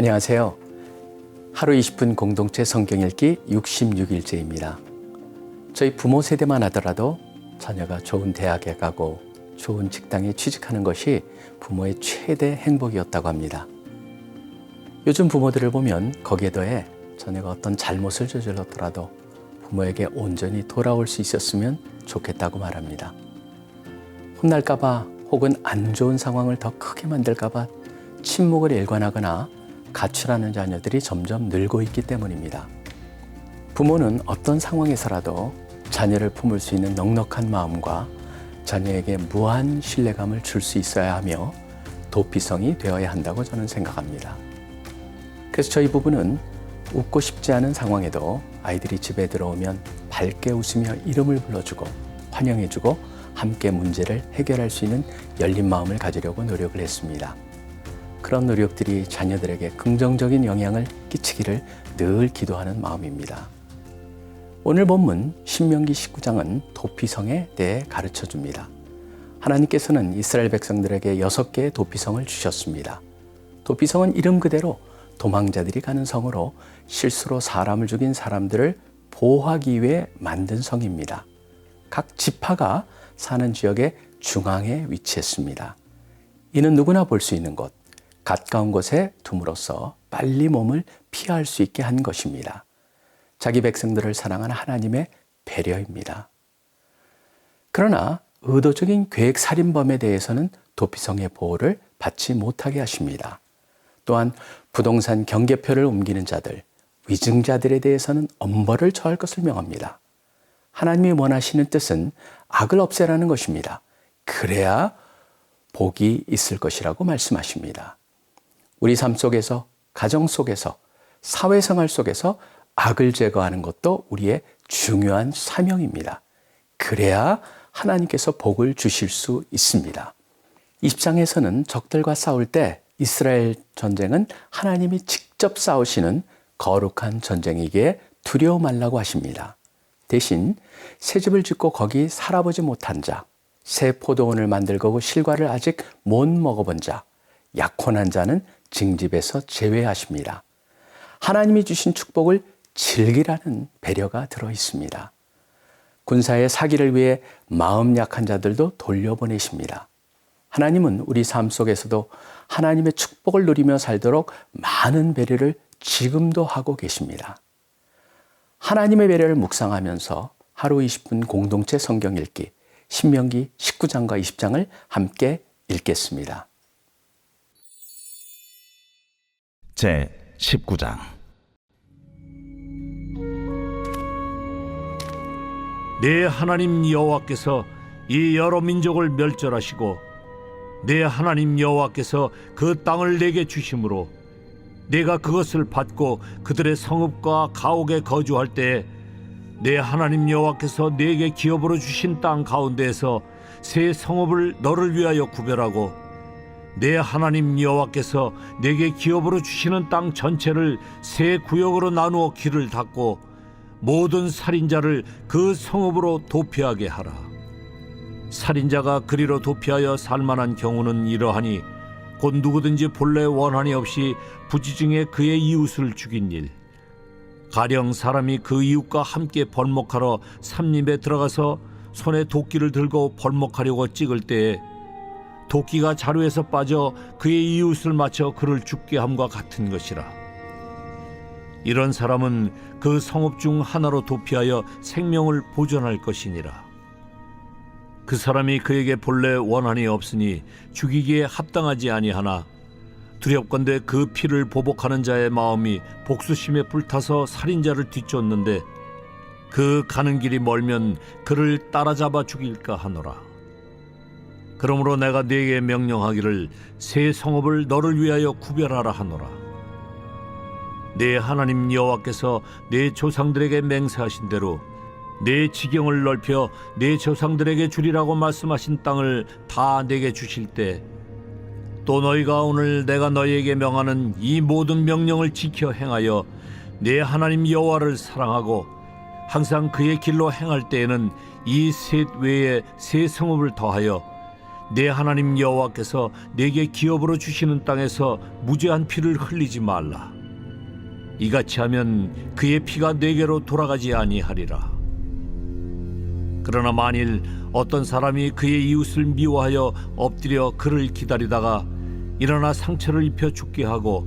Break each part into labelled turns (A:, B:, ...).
A: 안녕하세요. 하루 20분 공동체 성경 읽기 66일째입니다. 저희 부모 세대만 하더라도 자녀가 좋은 대학에 가고 좋은 직장에 취직하는 것이 부모의 최대 행복이었다고 합니다. 요즘 부모들을 보면 거기에 더해 자녀가 어떤 잘못을 저질렀더라도 부모에게 온전히 돌아올 수 있었으면 좋겠다고 말합니다. 혼날까봐 혹은 안 좋은 상황을 더 크게 만들까봐 침묵을 일관하거나 가출하는 자녀들이 점점 늘고 있기 때문입니다. 부모는 어떤 상황에서라도 자녀를 품을 수 있는 넉넉한 마음과 자녀에게 무한 신뢰감을 줄 수 있어야 하며 도피성이 되어야 한다고 저는 생각합니다. 그래서 저희 부부는 웃고 싶지 않은 상황에도 아이들이 집에 들어오면 밝게 웃으며 이름을 불러주고 환영해주고 함께 문제를 해결할 수 있는 열린 마음을 가지려고 노력을 했습니다. 그런 노력들이 자녀들에게 긍정적인 영향을 끼치기를 늘 기도하는 마음입니다. 오늘 본문 신명기 19장은 도피성에 대해 가르쳐 줍니다. 하나님께서는 이스라엘 백성들에게 여섯 개의 도피성을 주셨습니다. 도피성은 이름 그대로 도망자들이 가는 성으로 실수로 사람을 죽인 사람들을 보호하기 위해 만든 성입니다. 각 지파가 사는 지역의 중앙에 위치했습니다. 이는 누구나 볼 수 있는 곳, 가까운 곳에 둠으로써 빨리 몸을 피할 수 있게 한 것입니다. 자기 백성들을 사랑하는 하나님의 배려입니다. 그러나 의도적인 계획 살인범에 대해서는 도피성의 보호를 받지 못하게 하십니다. 또한 부동산 경계표를 옮기는 자들, 위증자들에 대해서는 엄벌을 처할 것을 명합니다. 하나님이 원하시는 뜻은 악을 없애라는 것입니다. 그래야 복이 있을 것이라고 말씀하십니다. 우리 삶 속에서, 가정 속에서, 사회생활 속에서 악을 제거하는 것도 우리의 중요한 사명입니다. 그래야 하나님께서 복을 주실 수 있습니다. 20장에서는 적들과 싸울 때 이스라엘 전쟁은 하나님이 직접 싸우시는 거룩한 전쟁이기에 두려워 말라고 하십니다. 대신 새 집을 짓고 거기 살아보지 못한 자, 새 포도원을 만들고 실과를 아직 못 먹어본 자, 약혼한 자는 징집에서 제외하십니다. 하나님이 주신 축복을 즐기라는 배려가 들어 있습니다. 군사의 사기를 위해 마음 약한 자들도 돌려보내십니다. 하나님은 우리 삶 속에서도 하나님의 축복을 누리며 살도록 많은 배려를 지금도 하고 계십니다. 하나님의 배려를 묵상하면서 하루 20분 공동체 성경 읽기 신명기 19장과 20장을 함께 읽겠습니다.
B: 제 19장.
C: 내 하나님 여호와께서 이 여러 민족을 멸절하시고 내 하나님 여호와께서 그 땅을 내게 주심으로 내가 그것을 받고 그들의 성읍과 가옥에 거주할 때에 내 하나님 여호와께서 내게 기업으로 주신 땅 가운데에서 새 성읍을 너를 위하여 구별하고 내 하나님 여호와께서 내게 기업으로 주시는 땅 전체를 새 구역으로 나누어 길을 닫고 모든 살인자를 그 성읍으로 도피하게 하라. 살인자가 그리로 도피하여 살만한 경우는 이러하니 곧 누구든지 본래 원한이 없이 부지 중에 그의 이웃을 죽인 일. 가령 사람이 그 이웃과 함께 벌목하러 삼림에 들어가서 손에 도끼를 들고 벌목하려고 찍을 때에 도끼가 자루에서 빠져 그의 이웃을 맞춰 그를 죽게 함과 같은 것이라. 이런 사람은 그 성읍 중 하나로 도피하여 생명을 보존할 것이니라. 그 사람이 그에게 본래 원한이 없으니 죽이기에 합당하지 아니하나 두렵건대 그 피를 보복하는 자의 마음이 복수심에 불타서 살인자를 뒤쫓는데 그 가는 길이 멀면 그를 따라잡아 죽일까 하노라. 그러므로 내가 네게 명령하기를 새 성읍을 너를 위하여 구별하라 하노라. 내 하나님 여호와께서 내 조상들에게 맹세하신 대로 내 지경을 넓혀 내 조상들에게 주리라고 말씀하신 땅을 다 내게 주실 때 또 너희가 오늘 내가 너희에게 명하는 이 모든 명령을 지켜 행하여 내 하나님 여호와를 사랑하고 항상 그의 길로 행할 때에는 이 셋 외에 새 성읍을 더하여 내 하나님 여호와께서 내게 기업으로 주시는 땅에서 무죄한 피를 흘리지 말라. 이같이 하면 그의 피가 내게로 돌아가지 아니하리라. 그러나 만일 어떤 사람이 그의 이웃을 미워하여 엎드려 그를 기다리다가 일어나 상처를 입혀 죽게 하고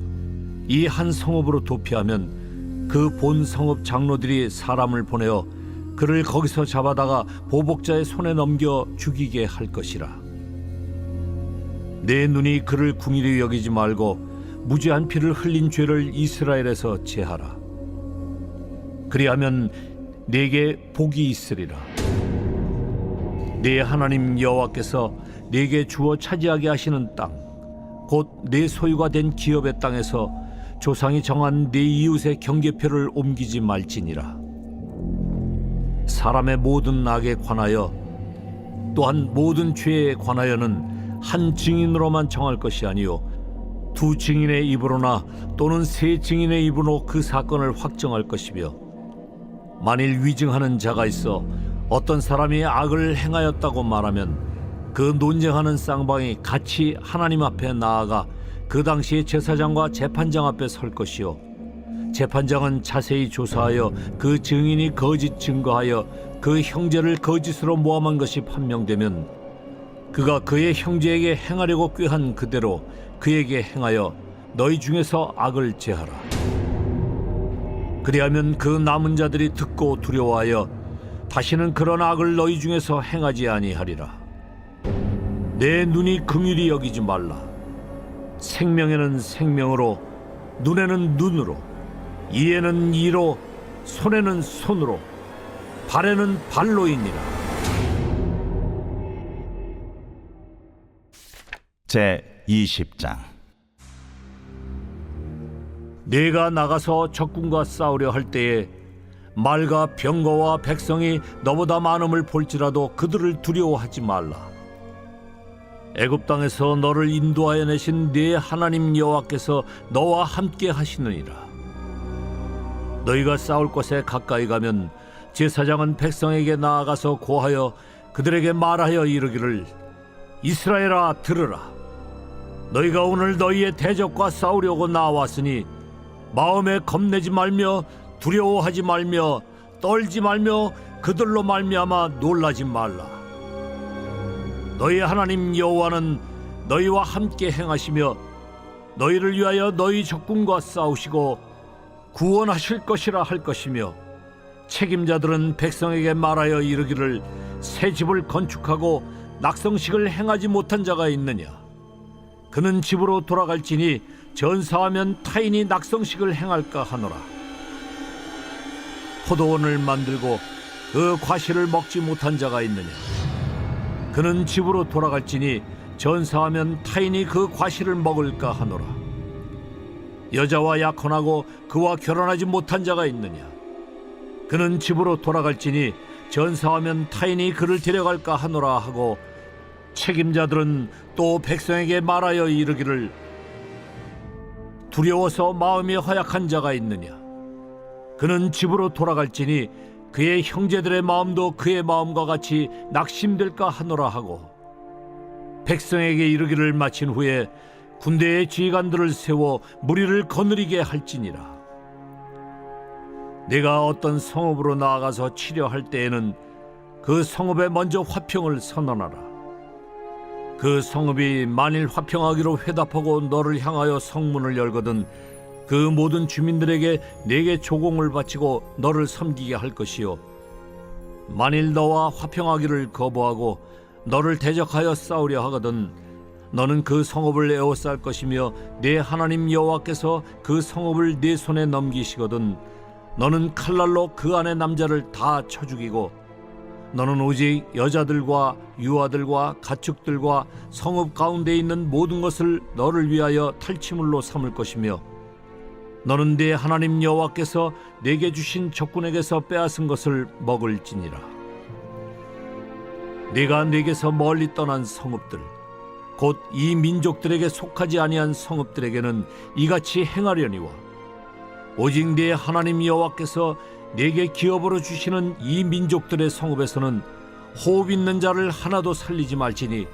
C: 이 한 성읍으로 도피하면 그 본 성읍 장로들이 사람을 보내어 그를 거기서 잡아다가 보복자의 손에 넘겨 죽이게 할 것이라. 내 눈이 그를 궁일히 여기지 말고 무죄한 피를 흘린 죄를 이스라엘에서 제하라. 그리하면 내게 복이 있으리라. 내 하나님 여호와께서 내게 주어 차지하게 하시는 땅, 곧 내 소유가 된 기업의 땅에서 조상이 정한 내 이웃의 경계표를 옮기지 말지니라. 사람의 모든 악에 관하여 또한 모든 죄에 관하여는 한 증인으로만 정할 것이 아니요 두 증인의 입으로나 또는 세 증인의 입으로 그 사건을 확정할 것이며 만일 위증하는 자가 있어 어떤 사람이 악을 행하였다고 말하면 그 논쟁하는 쌍방이 같이 하나님 앞에 나아가 그 당시에 제사장과 재판장 앞에 설 것이요 재판장은 자세히 조사하여 그 증인이 거짓 증거하여 그 형제를 거짓으로 모함한 것이 판명되면 그가 그의 형제에게 행하려고 꾀한 그대로 그에게 행하여 너희 중에서 악을 제하라. 그리하면 그 남은 자들이 듣고 두려워하여 다시는 그런 악을 너희 중에서 행하지 아니하리라. 내 눈이 긍휼히 여기지 말라. 생명에는 생명으로, 눈에는 눈으로, 이에는 이로, 손에는 손으로, 발에는 발로이니라.
B: 제 20장
C: 내가 나가서 적군과 싸우려 할 때에 말과 병거와 백성이 너보다 많음을 볼지라도 그들을 두려워하지 말라. 애굽 땅에서 너를 인도하여 내신 네 하나님 여호와께서 너와 함께 하시느니라. 너희가 싸울 곳에 가까이 가면 제사장은 백성에게 나아가서 고하여 그들에게 말하여 이르기를 이스라엘아 들으라. 너희가 오늘 너희의 대적과 싸우려고 나왔으니 마음에 겁내지 말며 두려워하지 말며 떨지 말며 그들로 말미암아 놀라지 말라. 너희 하나님 여호와는 너희와 함께 행하시며 너희를 위하여 너희 적군과 싸우시고 구원하실 것이라 할 것이며 책임자들은 백성에게 말하여 이르기를 새 집을 건축하고 낙성식을 행하지 못한 자가 있느냐 그는 집으로 돌아갈지니 전사하면 타인이 낙성식을 행할까 하노라. 포도원을 만들고 그 과실을 먹지 못한 자가 있느냐? 그는 집으로 돌아갈지니 전사하면 타인이 그 과실을 먹을까 하노라. 여자와 약혼하고 그와 결혼하지 못한 자가 있느냐? 그는 집으로 돌아갈지니 전사하면 타인이 그를 데려갈까 하노라 하고 책임자들은 또 백성에게 말하여 이르기를 두려워서 마음이 허약한 자가 있느냐? 그는 집으로 돌아갈지니 그의 형제들의 마음도 그의 마음과 같이 낙심될까 하노라 하고 백성에게 이르기를 마친 후에 군대의 지휘관들을 세워 무리를 거느리게 할지니라. 내가 어떤 성읍으로 나아가서 치려할 때에는 그 성읍에 먼저 화평을 선언하라 그 성읍이 만일 화평하기로 회답하고 너를 향하여 성문을 열거든 그 모든 주민들에게 내게 조공을 바치고 너를 섬기게 할 것이요. 만일 너와 화평하기를 거부하고 너를 대적하여 싸우려 하거든 너는 그 성읍을 에워쌀 것이며 내 하나님 여호와께서 그 성읍을 네 손에 넘기시거든 너는 칼날로 그 안의 남자를 다 쳐 죽이고 너는 오직 여자들과 유아들과 가축들과 성읍 가운데 있는 모든 것을 너를 위하여 탈취물로 삼을 것이며 너는 네 하나님 여호와께서 내게 주신 적군에게서 빼앗은 것을 먹을지니라. 네가 내게서 멀리 떠난 성읍들 곧 이 민족들에게 속하지 아니한 성읍들에게는 이같이 행하려니와 오직 네 하나님 여호와께서 내게 기업으로 주시는 이 민족들의 성읍에서는 호흡 있는 자를 하나도 살리지 말지니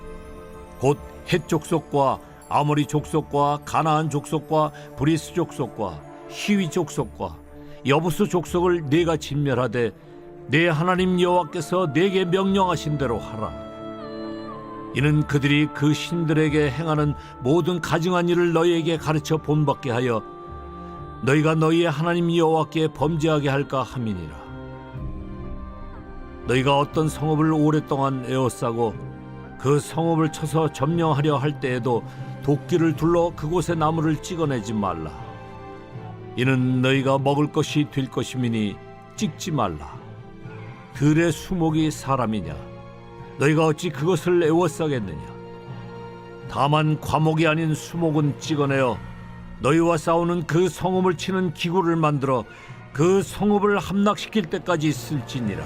C: 곧 헷 족속과 아모리 족속과 가나안 족속과 브리스 족속과 히위 족속과 여부스 족속을 내가 진멸하되 내 하나님 여호와께서 내게 명령하신 대로 하라. 이는 그들이 그 신들에게 행하는 모든 가증한 일을 너희에게 가르쳐 본받게 하여 너희가 너희의 하나님 여호와께 범죄하게 할까 함이니라. 너희가 어떤 성읍을 오랫동안 에워싸고 그 성읍을 쳐서 점령하려 할 때에도 도끼를 둘러 그곳의 나무를 찍어내지 말라. 이는 너희가 먹을 것이 될 것임이니 찍지 말라. 들의 수목이 사람이냐? 너희가 어찌 그것을 애워싸겠느냐? 다만 과목이 아닌 수목은 찍어내어 너희와 싸우는 그 성읍을 치는 기구를 만들어 그 성읍을 함락시킬 때까지 쓸지니라.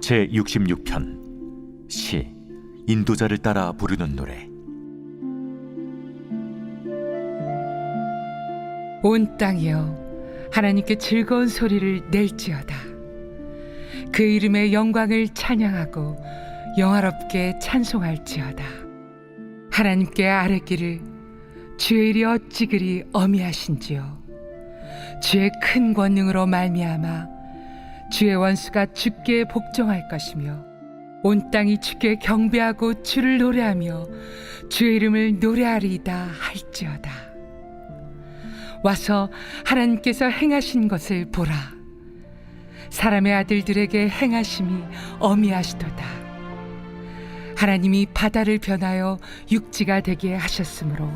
B: 제 66편 시 인도자를 따라 부르는 노래
D: 온 땅이여 하나님께 즐거운 소리를 낼지어다. 그 이름의 영광을 찬양하고 영화롭게 찬송할지어다. 하나님께 아뢰기를 주의 일이 어찌 그리 어미하신지요. 주의 큰 권능으로 말미암아 주의 원수가 주께 복종할 것이며 온 땅이 주께 경배하고 주를 노래하며 주의 이름을 노래하리이다 할지어다 와서 하나님께서 행하신 것을 보라. 사람의 아들들에게 행하심이 어미하시도다. 하나님이 바다를 변하여 육지가 되게 하셨으므로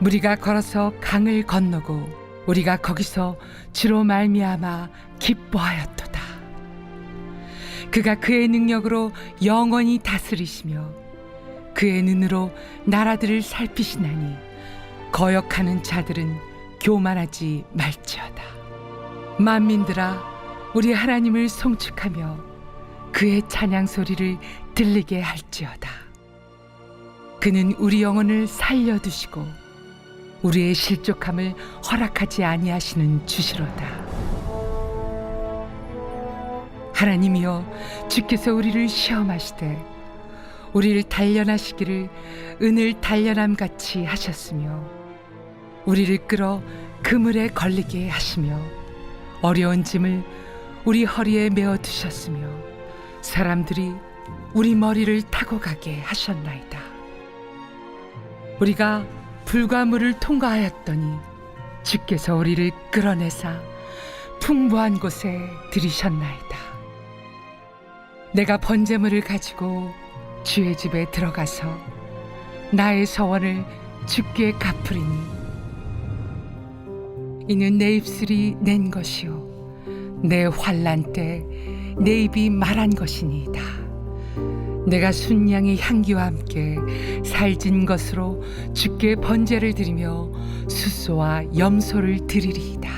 D: 우리가 걸어서 강을 건너고 우리가 거기서 주로 말미암아 기뻐하였도다. 그가 그의 능력으로 영원히 다스리시며 그의 눈으로 나라들을 살피시나니 거역하는 자들은 교만하지 말지어다. 만민들아, 우리 하나님을 송축하며 그의 찬양 소리를 들리게 할지어다. 그는 우리 영혼을 살려두시고 우리의 실족함을 허락하지 아니하시는 주시로다. 하나님이여, 주께서 우리를 시험하시되 우리를 단련하시기를 은을 단련함 같이 하셨으며 우리를 끌어 그물에 걸리게 하시며 어려운 짐을 우리 허리에 메어 두셨으며 사람들이 우리 머리를 타고 가게 하셨나이다. 우리가 불과 물을 통과하였더니 주께서 우리를 끌어내사 풍부한 곳에 들이셨나이다. 내가 번제물을 가지고 주의 집에 들어가서 나의 서원을 주께 갚으리니 이는 내 입술이 낸 것이요. 내 환란 때 내 입이 말한 것이니이다. 내가 순양의 향기와 함께 살진 것으로 주께 번제를 드리며 수소와 염소를 드리리이다.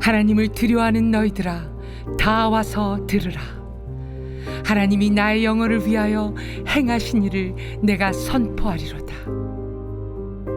D: 하나님을 두려워하는 너희들아 다 와서 들으라. 하나님이 나의 영혼을 위하여 행하신 일을 내가 선포하리로다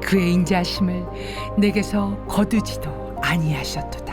D: 그의 인자심을 내게서 거두지도 아니하셨도다.